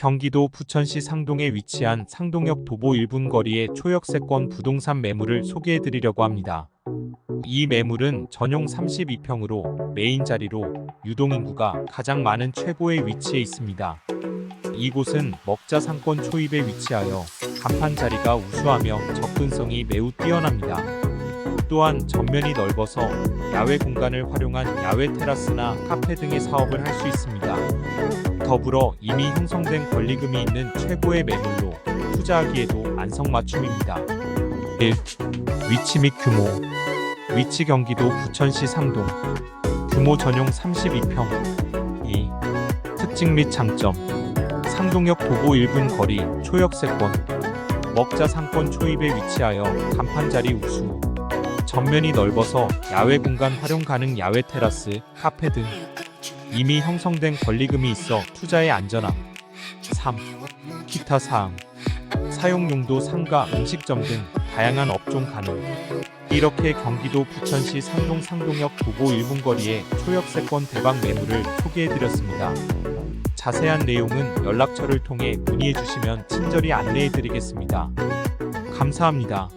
경기도 부천시 상동에 위치한 상동역 도보 1분 거리의 초역세권 부동산 매물을 소개해드리려고 합니다. 이 매물은 전용 32평으로 메인 자리로 유동인구가 가장 많은 최고의 위치에 있습니다. 이곳은 먹자 상권 초입에 위치하여 간판 자리가 우수하며 접근성이 매우 뛰어납니다. 또한 전면이 넓어서 야외 공간을 활용한 야외 테라스나 카페 등의 사업을 할 수 있습니다. 더불어 이미 형성된 권리금이 있는 최고의 매물로 투자하기에도 안성맞춤입니다. 1. 위치 및 규모 위치 경기도 부천시 상동 규모 전용 32평 2. 특징 및 장점 상동역 도보 1분 거리 초역세권 먹자 상권 초입에 위치하여 간판 자리 우수 전면이 넓어서 야외 공간 활용 가능 야외 테라스, 카페 등 이미 형성된 권리금이 있어 투자의 안전함 3. 기타 사항 사용 용도 상가 음식점 등 다양한 업종 가능 이렇게 경기도 부천시 상동 상동역 도보 1분 거리의 초역세권 대박 매물을 소개해드렸습니다. 자세한 내용은 연락처를 통해 문의해 주시면 친절히 안내해 드리겠습니다. 감사합니다.